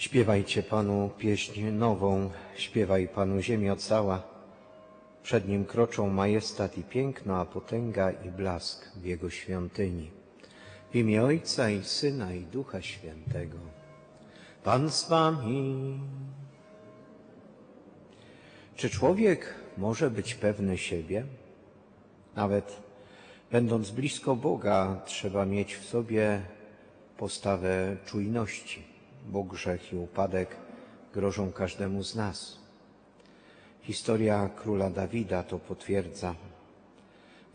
Śpiewajcie Panu pieśń nową, śpiewaj Panu ziemio cała. Przed Nim kroczą majestat i piękno, a potęga i blask w Jego świątyni. W imię Ojca i Syna i Ducha Świętego. Pan z Wami. Czy człowiek może być pewny siebie? Nawet będąc blisko Boga, trzeba mieć w sobie postawę czujności, bo grzech i upadek grożą każdemu z nas. Historia króla Dawida to potwierdza.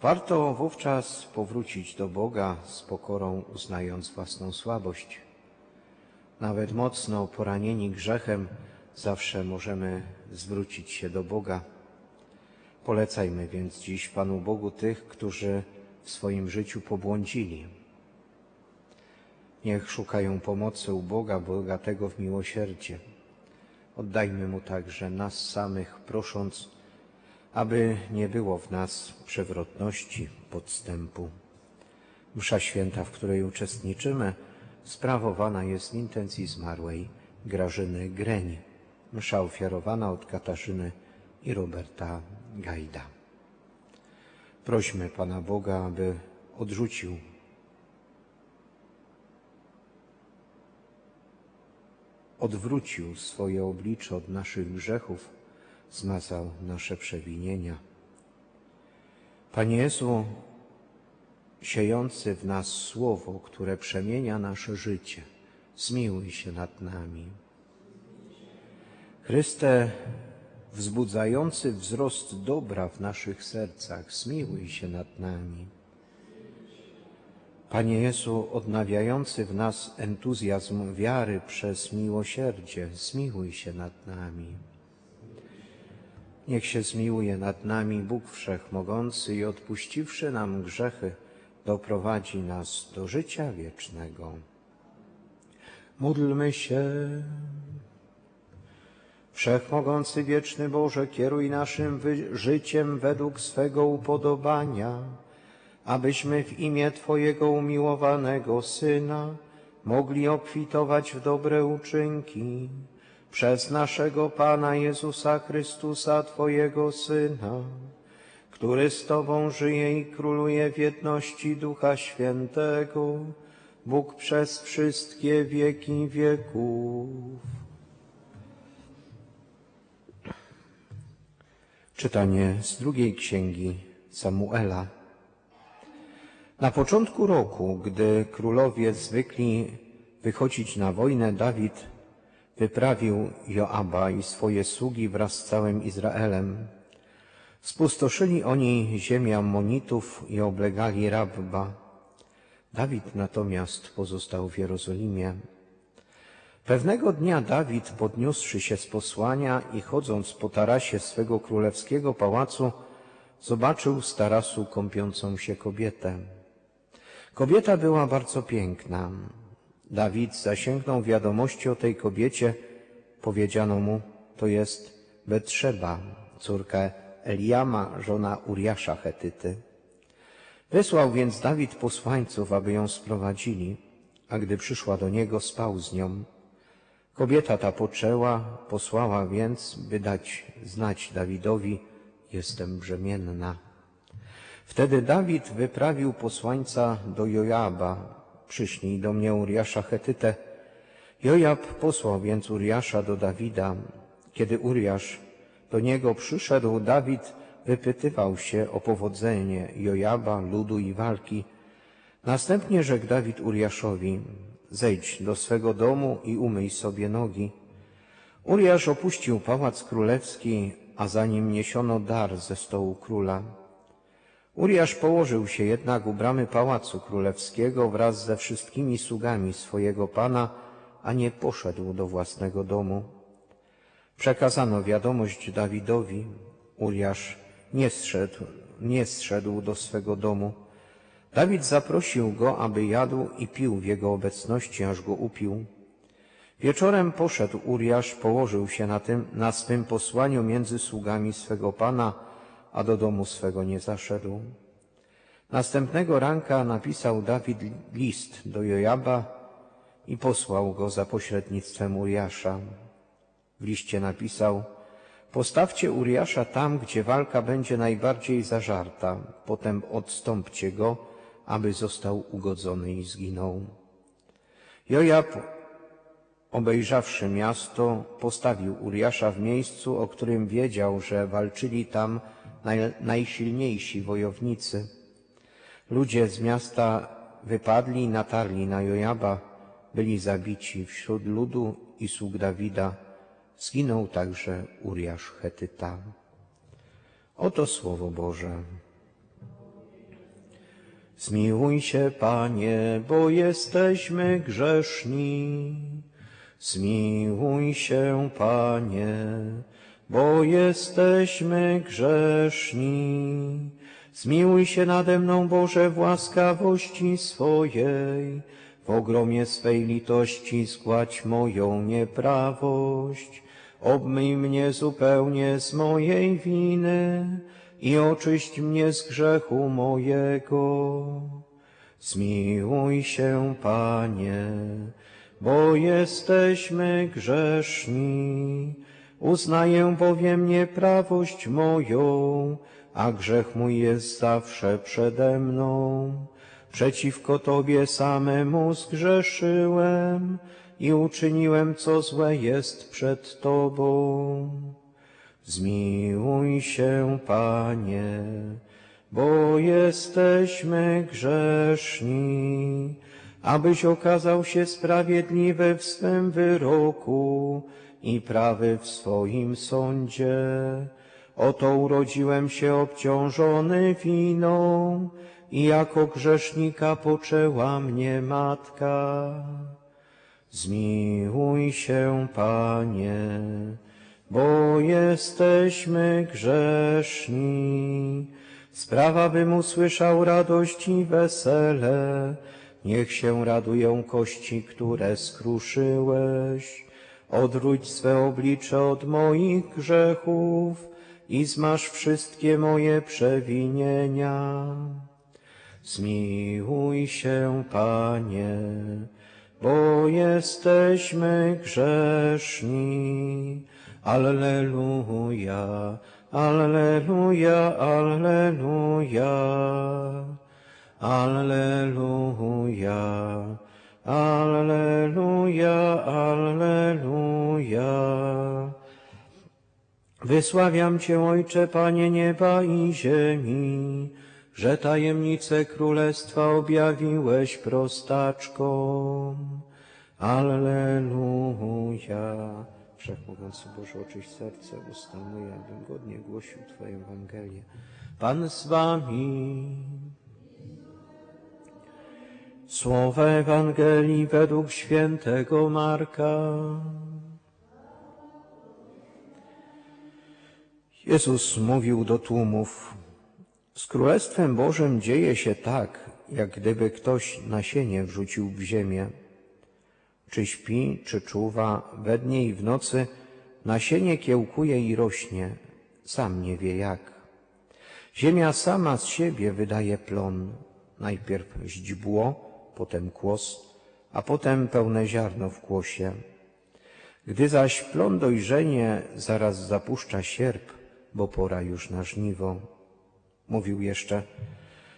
Warto wówczas powrócić do Boga z pokorą, uznając własną słabość. Nawet mocno poranieni grzechem, zawsze możemy zwrócić się do Boga. Polecajmy więc dziś Panu Bogu tych, którzy w swoim życiu pobłądzili. Niech szukają pomocy u Boga, bogatego w miłosierdzie. Oddajmy Mu także nas samych, prosząc, aby nie było w nas przewrotności, podstępu. Msza święta, w której uczestniczymy, sprawowana jest w intencji zmarłej Grażyny Greń. Msza ofiarowana od Katarzyny i Roberta Gajda. Prośmy Pana Boga, aby odrzucił odwrócił swoje oblicze od naszych grzechów, zmazał nasze przewinienia. Panie Jezu, siejący w nas słowo, które przemienia nasze życie, zmiłuj się nad nami. Chryste, wzbudzający wzrost dobra w naszych sercach, zmiłuj się nad nami. Panie Jezu, odnawiający w nas entuzjazm wiary przez miłosierdzie, zmiłuj się nad nami. Niech się zmiłuje nad nami Bóg Wszechmogący i odpuściwszy nam grzechy, doprowadzi nas do życia wiecznego. Módlmy się. Wszechmogący wieczny Boże, kieruj naszym życiem według swego upodobania abyśmy w imię Twojego umiłowanego Syna mogli obfitować w dobre uczynki przez naszego Pana Jezusa Chrystusa, Twojego Syna, który z Tobą żyje i króluje w jedności Ducha Świętego, Bóg przez wszystkie wieki wieków. Czytanie z drugiej księgi Samuela. Na początku roku, gdy królowie zwykli wychodzić na wojnę, Dawid wyprawił Joaba i swoje sługi wraz z całym Izraelem. Spustoszyli oni ziemię Ammonitów i oblegali Rabba. Dawid natomiast pozostał w Jerozolimie. Pewnego dnia Dawid, podniósłszy się z posłania i chodząc po tarasie swego królewskiego pałacu, zobaczył z tarasu kąpiącą się kobietę. Kobieta była bardzo piękna. Dawid zasięgnął wiadomości o tej kobiecie. Powiedziano mu, to jest Betrzeba, córka Eliama, żona Uriasza Hetyty. Wysłał więc Dawid posłańców, aby ją sprowadzili, a gdy przyszła do niego, spał z nią. Kobieta ta poczęła, posłała więc, by dać znać Dawidowi, jestem brzemienna. Wtedy Dawid wyprawił posłańca do Jojaba. Przyśnij do mnie Uriasza Hetytę. Jojab posłał więc Uriasza do Dawida. Kiedy Uriasz do niego przyszedł, Dawid wypytywał się o powodzenie Jojaba, ludu i walki. Następnie rzekł Dawid Uriaszowi, zejdź do swego domu i umyj sobie nogi. Uriasz opuścił pałac królewski, a za nim niesiono dar ze stołu króla. Uriasz położył się jednak u bramy pałacu królewskiego wraz ze wszystkimi sługami swojego pana, a nie poszedł do własnego domu. Przekazano wiadomość Dawidowi. Uriasz nie zszedł, nie zszedł do swego domu. Dawid zaprosił go, aby jadł i pił w jego obecności, aż go upił. Wieczorem poszedł Uriasz, położył się na, tym, na swym posłaniu między sługami swego pana, a do domu swego nie zaszedł. Następnego ranka napisał Dawid list do Jojaba i posłał go za pośrednictwem Uriasza. W liście napisał Postawcie Uriasza tam, gdzie walka będzie najbardziej zażarta, potem odstąpcie go, aby został ugodzony i zginął. Jojab, obejrzawszy miasto, postawił Uriasza w miejscu, o którym wiedział, że walczyli tam naj, najsilniejsi wojownicy. Ludzie z miasta wypadli i natarli na Jojaba, byli zabici wśród ludu i sług Dawida. Zginął także Uriasz Hetyta. Oto słowo Boże. Zmiłuj się, Panie, bo jesteśmy grzeszni. Zmiłuj się, Panie, bo jesteśmy grzeszni. Zmiłuj się nade mną, Boże, w łaskawości swojej. W ogromie swej litości składź moją nieprawość. Obmyj mnie zupełnie z mojej winy i oczyść mnie z grzechu mojego. Zmiłuj się, Panie, bo jesteśmy grzeszni. Uznaję bowiem nieprawość moją, a grzech mój jest zawsze przede mną. Przeciwko Tobie samemu zgrzeszyłem i uczyniłem, co złe jest przed Tobą. Zmiłuj się, Panie, bo jesteśmy grzeszni, abyś okazał się sprawiedliwy w swym wyroku i prawy w swoim sądzie. Oto urodziłem się obciążony winą i jako grzesznika poczęła mnie matka. Zmiłuj się, Panie, bo jesteśmy grzeszni. Sprawa bym usłyszał radość i wesele, niech się radują kości, które skruszyłeś. Odwróć swe oblicze od moich grzechów i zmasz wszystkie moje przewinienia. Zmiłuj się, Panie, bo jesteśmy grzeszni. Alleluja, Alleluja, Alleluja, Alleluja, Alleluja, Alleluja. Wysławiam Cię, Ojcze, Panie nieba i ziemi, że tajemnice królestwa objawiłeś prostaczkom. Alleluja. Wszechmogący Boże, oczyść serce usta abym godnie głosił Twoją Ewangelię. Pan z Wami. Słowa Ewangelii według świętego Marka. Jezus mówił do tłumów, z Królestwem Bożym dzieje się tak, jak gdyby ktoś nasienie wrzucił w ziemię. Czy śpi, czy czuwa, we dnie i w nocy, nasienie kiełkuje i rośnie, sam nie wie jak. Ziemia sama z siebie wydaje plon, najpierw źdźbło, potem kłos, a potem pełne ziarno w kłosie. Gdy zaś plon dojrzenie, zaraz zapuszcza sierp, bo pora już na żniwo. Mówił jeszcze,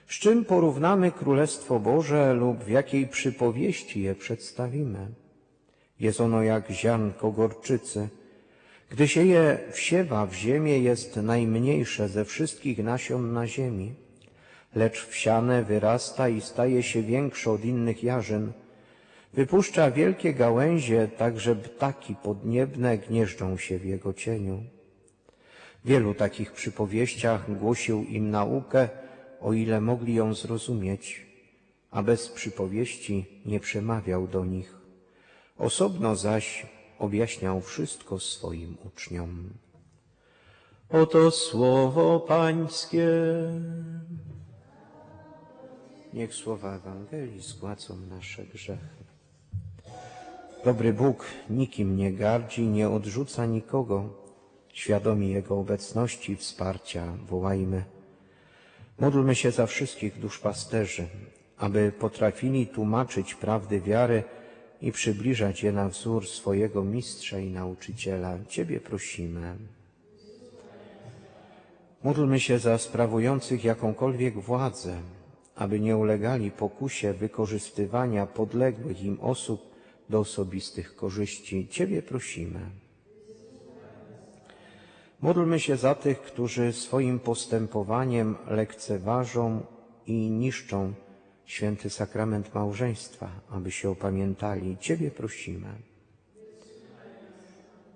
z czym porównamy Królestwo Boże lub w jakiej przypowieści je przedstawimy? Jest ono jak ziarnko gorczycy. Gdy się je wsiewa w ziemię, jest najmniejsze ze wszystkich nasion na ziemi, lecz wsiane wyrasta i staje się większe od innych jarzyn. Wypuszcza wielkie gałęzie, tak że ptaki podniebne gnieżdżą się w jego cieniu. W wielu takich przypowieściach głosił im naukę, o ile mogli ją zrozumieć, a bez przypowieści nie przemawiał do nich. Osobno zaś objaśniał wszystko swoim uczniom. Oto słowo Pańskie. Niech słowa Ewangelii zgładzą nasze grzechy. Dobry Bóg nikim nie gardzi, nie odrzuca nikogo. Świadomi Jego obecności i wsparcia wołajmy. Módlmy się za wszystkich duszpasterzy, aby potrafili tłumaczyć prawdy wiary i przybliżać je na wzór swojego mistrza i nauczyciela. Ciebie prosimy. Módlmy się za sprawujących jakąkolwiek władzę, aby nie ulegali pokusie wykorzystywania podległych im osób do osobistych korzyści. Ciebie prosimy. Módlmy się za tych, którzy swoim postępowaniem lekceważą i niszczą święty sakrament małżeństwa, aby się opamiętali. Ciebie prosimy.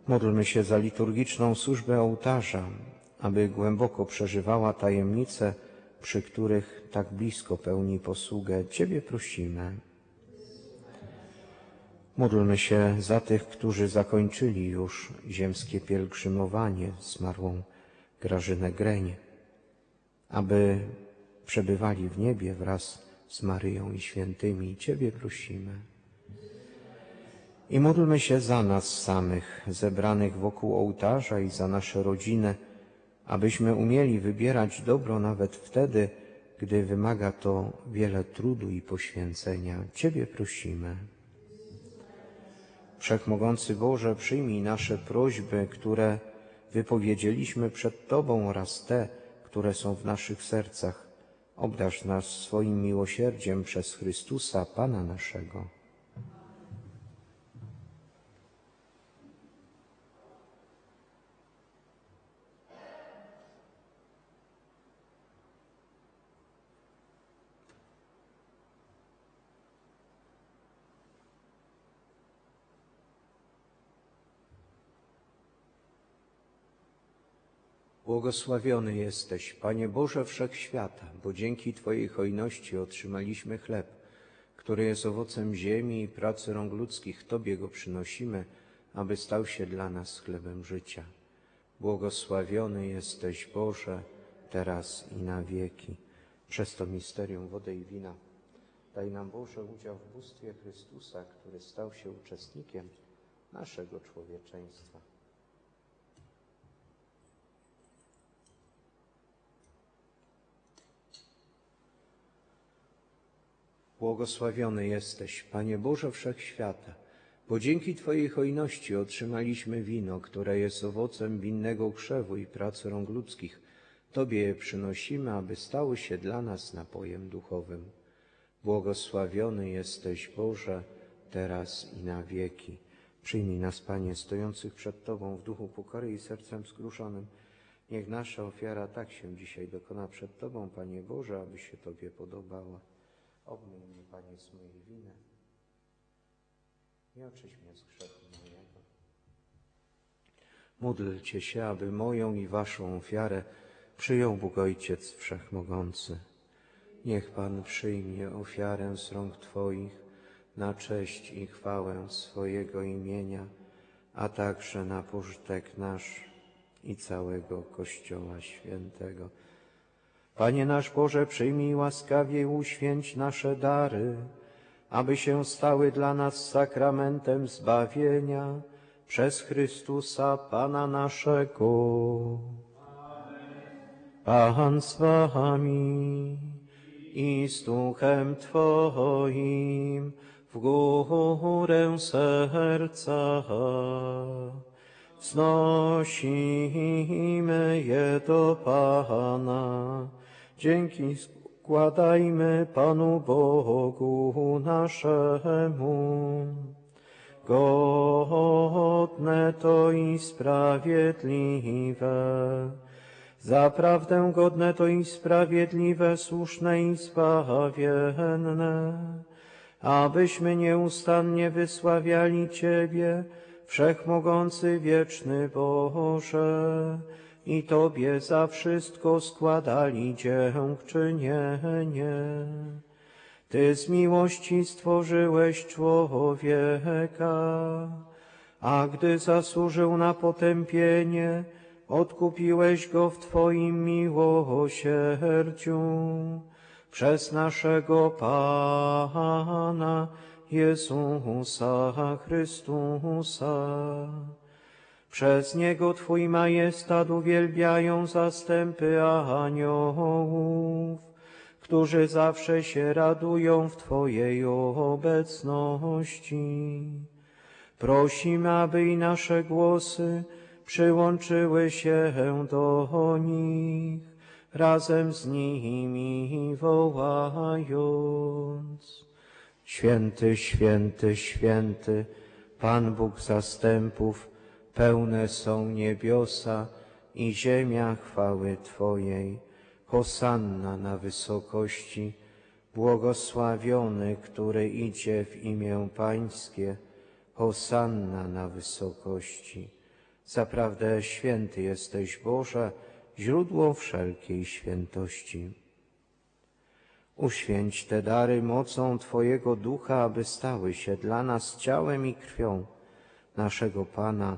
Módlmy się za liturgiczną służbę ołtarza, aby głęboko przeżywała tajemnice, przy których tak blisko pełni posługę. Ciebie prosimy. Módlmy się za tych, którzy zakończyli już ziemskie pielgrzymowanie, zmarłą Grażynę Greń, aby przebywali w niebie wraz z Maryją i świętymi. Ciebie prosimy. I módlmy się za nas samych, zebranych wokół ołtarza i za nasze rodziny, abyśmy umieli wybierać dobro nawet wtedy, gdy wymaga to wiele trudu i poświęcenia. Ciebie prosimy. Wszechmogący Boże, przyjmij nasze prośby, które wypowiedzieliśmy przed Tobą oraz te, które są w naszych sercach. Obdarz nas swoim miłosierdziem przez Chrystusa, Pana naszego. Błogosławiony jesteś, Panie Boże Wszechświata, bo dzięki Twojej hojności otrzymaliśmy chleb, który jest owocem ziemi i pracy rąk ludzkich. Tobie go przynosimy, aby stał się dla nas chlebem życia. Błogosławiony jesteś, Boże, teraz i na wieki. Przez to misterium wody i wina daj nam, Boże, udział w bóstwie Chrystusa, który stał się uczestnikiem naszego człowieczeństwa. Błogosławiony jesteś, Panie Boże Wszechświata, bo dzięki Twojej hojności otrzymaliśmy wino, które jest owocem winnego krzewu i pracy rąk ludzkich. Tobie je przynosimy, aby stały się dla nas napojem duchowym. Błogosławiony jesteś, Boże, teraz i na wieki. Przyjmij nas, Panie, stojących przed Tobą w duchu pokory i sercem skruszonym. Niech nasza ofiara tak się dzisiaj dokona przed Tobą, Panie Boże, aby się Tobie podobała. Obmyj mnie, Panie, z mojej winy i oczyś mnie z grzechu mojego. Módlcie się, aby moją i waszą ofiarę przyjął Bóg Ojciec Wszechmogący. Niech Pan przyjmie ofiarę z rąk Twoich na cześć i chwałę swojego imienia, a także na pożytek nasz i całego Kościoła Świętego. Panie nasz Boże, przyjmij łaskawie i uświęć nasze dary, aby się stały dla nas sakramentem zbawienia przez Chrystusa Pana naszego. Pan z wami i z duchem Twoim w górę serca wznosimy je do Pana. Dzięki składajmy Panu Bogu naszemu. Godne to i sprawiedliwe. Zaprawdę godne to i sprawiedliwe, słuszne i zbawienne, abyśmy nieustannie wysławiali Ciebie, Wszechmogący wieczny Boże, i Tobie za wszystko składali dziękczynienie. Ty z miłości stworzyłeś człowieka, a gdy zasłużył na potępienie, odkupiłeś go w Twoim miłosierdziu przez naszego Pana Jezusa Chrystusa. Przez Niego Twój majestat uwielbiają zastępy aniołów, którzy zawsze się radują w Twojej obecności. Prosimy, aby i nasze głosy przyłączyły się do nich, razem z nimi wołając. Święty, święty, święty, Pan Bóg zastępów, pełne są niebiosa i ziemia chwały Twojej. Hosanna na wysokości, błogosławiony, który idzie w imię Pańskie. Hosanna na wysokości. Zaprawdę święty jesteś Boże, źródło wszelkiej świętości. Uświęć te dary mocą Twojego Ducha, aby stały się dla nas ciałem i krwią naszego Pana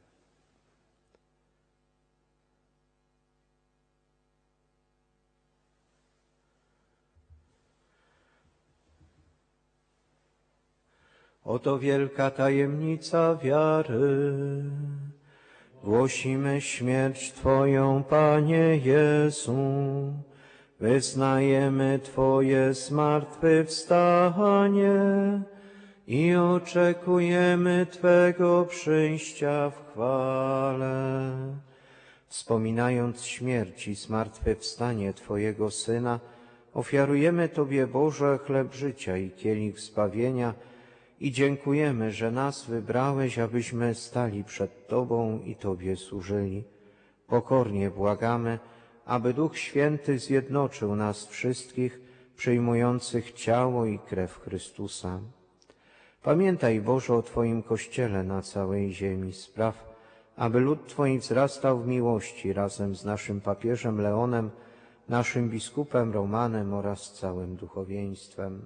Oto wielka tajemnica wiary. Głosimy śmierć Twoją, Panie Jezu. Wyznajemy Twoje zmartwychwstanie i oczekujemy Twego przyjścia w chwale. Wspominając śmierć i zmartwychwstanie Twojego Syna, ofiarujemy Tobie, Boże, chleb życia i kielich zbawienia, i dziękujemy, że nas wybrałeś, abyśmy stali przed Tobą i Tobie służyli. Pokornie błagamy, aby Duch Święty zjednoczył nas wszystkich, przyjmujących ciało i krew Chrystusa. Pamiętaj, Boże, o Twoim Kościele na całej ziemi. Spraw, aby lud Twój wzrastał w miłości razem z naszym papieżem Leonem, naszym biskupem Romanem oraz całym duchowieństwem.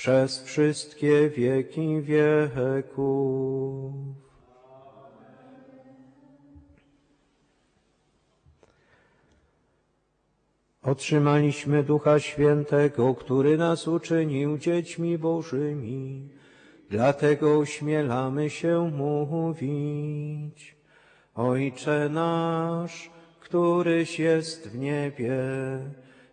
przez wszystkie wieki wieków. Otrzymaliśmy Ducha Świętego, który nas uczynił dziećmi Bożymi. Dlatego ośmielamy się mówić. Ojcze nasz, któryś jest w niebie,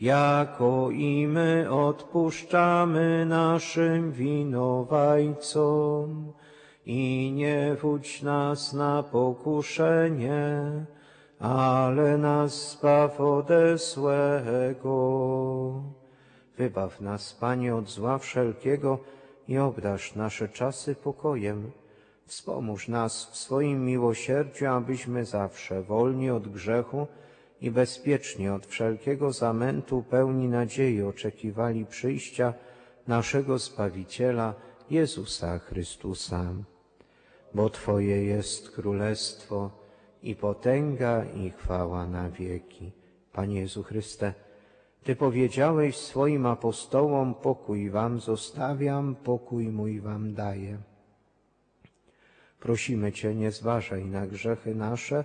jako i my odpuszczamy naszym winowajcom. I nie wódź nas na pokuszenie, ale nas zbaw ode złego. Wybaw nas, Panie, od zła wszelkiego i obdarz nasze czasy pokojem. Wspomóż nas w swoim miłosierdziu, abyśmy zawsze wolni od grzechu i bezpiecznie od wszelkiego zamętu pełni nadziei oczekiwali przyjścia naszego Zbawiciela Jezusa Chrystusa. Bo Twoje jest królestwo i potęga i chwała na wieki. Panie Jezu Chryste, Ty powiedziałeś swoim apostołom, pokój Wam zostawiam, pokój mój Wam daję. Prosimy Cię, nie zważaj na grzechy nasze,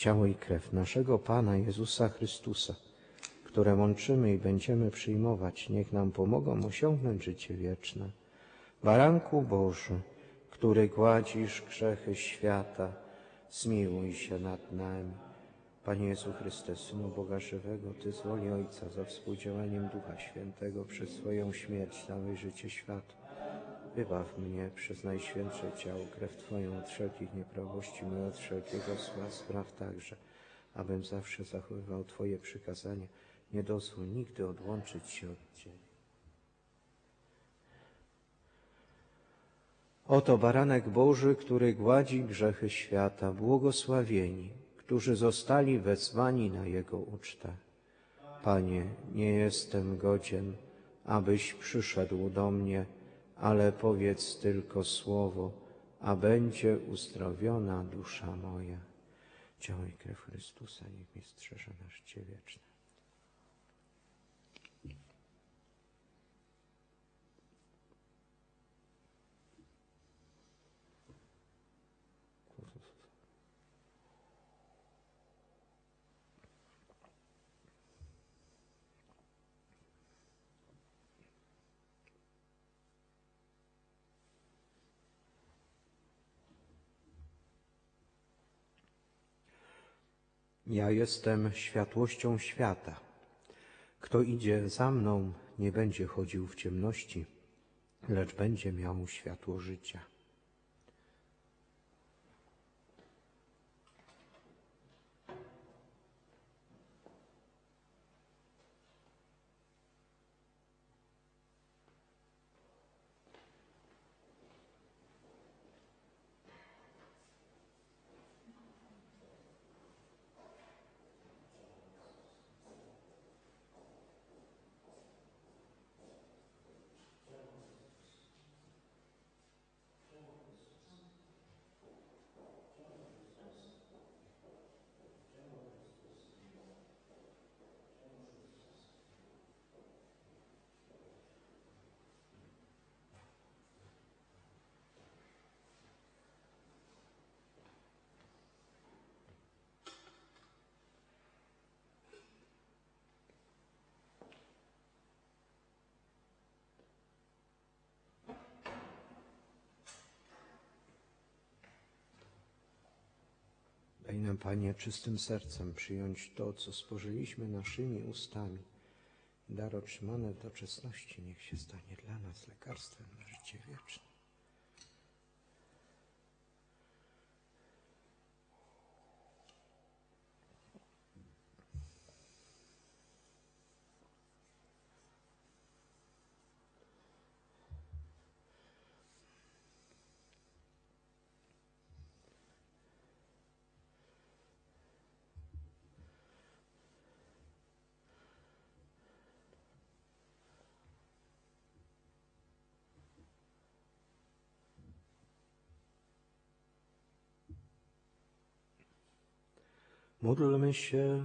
Ciało i krew naszego Pana Jezusa Chrystusa, które łączymy i będziemy przyjmować, niech nam pomogą osiągnąć życie wieczne. Baranku Boży, który gładzisz grzechy świata, zmiłuj się nad nami. Panie Jezu Chryste, Synu Boga Żywego, Ty z Ojca za współdziałaniem Ducha Świętego przez swoją śmierć dałeś życie światu. Wybaw mnie przez Najświętsze Ciało, krew Twoją od wszelkich nieprawości, mnie od wszelkiego zła, spraw także, abym zawsze zachowywał Twoje przykazania. Nie dozwól nigdy odłączyć się od Ciebie. Oto baranek Boży, który gładzi grzechy świata, błogosławieni, którzy zostali wezwani na Jego ucztę. Panie, nie jestem godzien, abyś przyszedł do mnie, ale powiedz tylko słowo, a będzie uzdrowiona dusza moja. Ciało i krew Chrystusa niech mi strzeże na życie wieczne. Ja jestem światłością świata. Kto idzie za mną, nie będzie chodził w ciemności, lecz będzie miał światło życia. Daj nam, Panie, czystym sercem przyjąć to, co spożyliśmy naszymi ustami. Dar otrzymany w doczesności niech się stanie dla nas lekarstwem na życie wieczne. Módlmy się.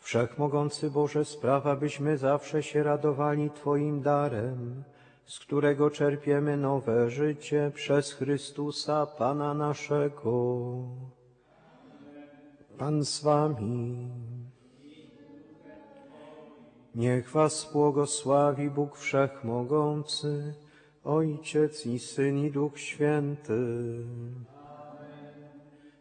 Wszechmogący Boże, sprawa, byśmy zawsze się radowali Twoim darem, z którego czerpiemy nowe życie przez Chrystusa, Pana naszego. Pan z Wami. Niech Was błogosławi Bóg Wszechmogący, Ojciec i Syn i Duch Święty.